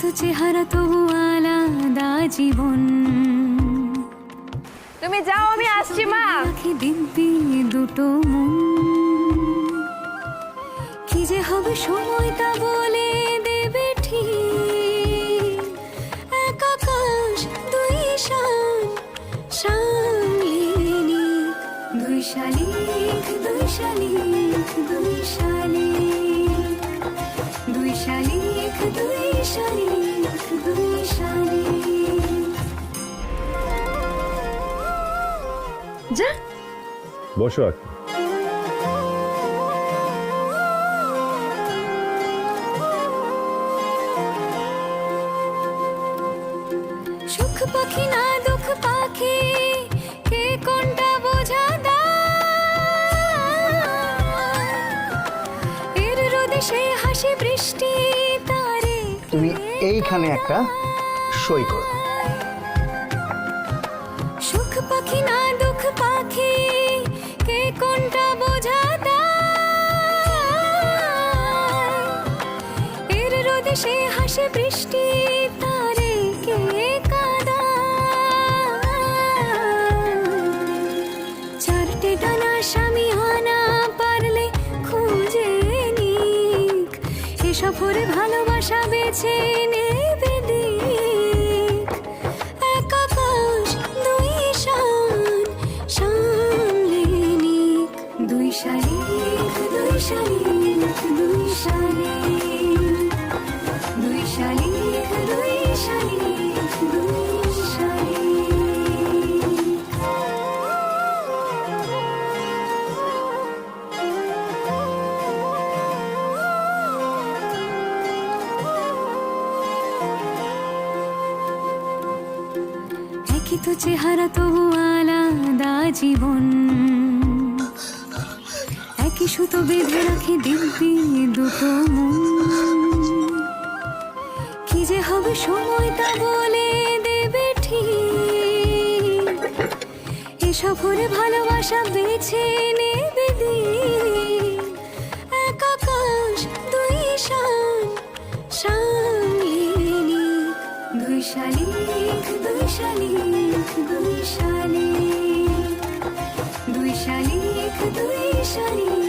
তো চেহারা তবু আলাদা জীবন। তুমি যাও আমি আসছি মা। রাখি দিব্যি দুটো মন। কি যে হবে সময় তা বলে দেবে ঠিক। এক আকাশ দুই শান শালিনী দুই শালিক দুই শালিক দুই যা। বসো আর সুখ পাখি না দুঃখ পাখি কে কোনটা বোঝা এর রোদে সে হাসি বৃষ্টি তারে তুমি এইখানে একটা সই করো। সুখ পাখি না এর রোদে সে হাসে বৃষ্টি তারে কে কাদায়? চারটে ডানা স্বামী আনা পারলে খুঁজে নিক। এ সফরে ভালোবাসা বেছে নেবে দিক। এক আকাশ দুই শান সামলে দুই শালিক দুই শালিক দুই শালিক। একই তো চেহারা তবু আলাদা জীবন। একই সুতো বেঁধে রাখি দিব্যি দুটো মন। কি যে হবে সময় তা বলে দেবে ঠিক। এ সফরে ভালোবাসা বেছে নেবে দিন। শালিক দুই শালিক দুই শালিক দুই শালিক দুই শালিক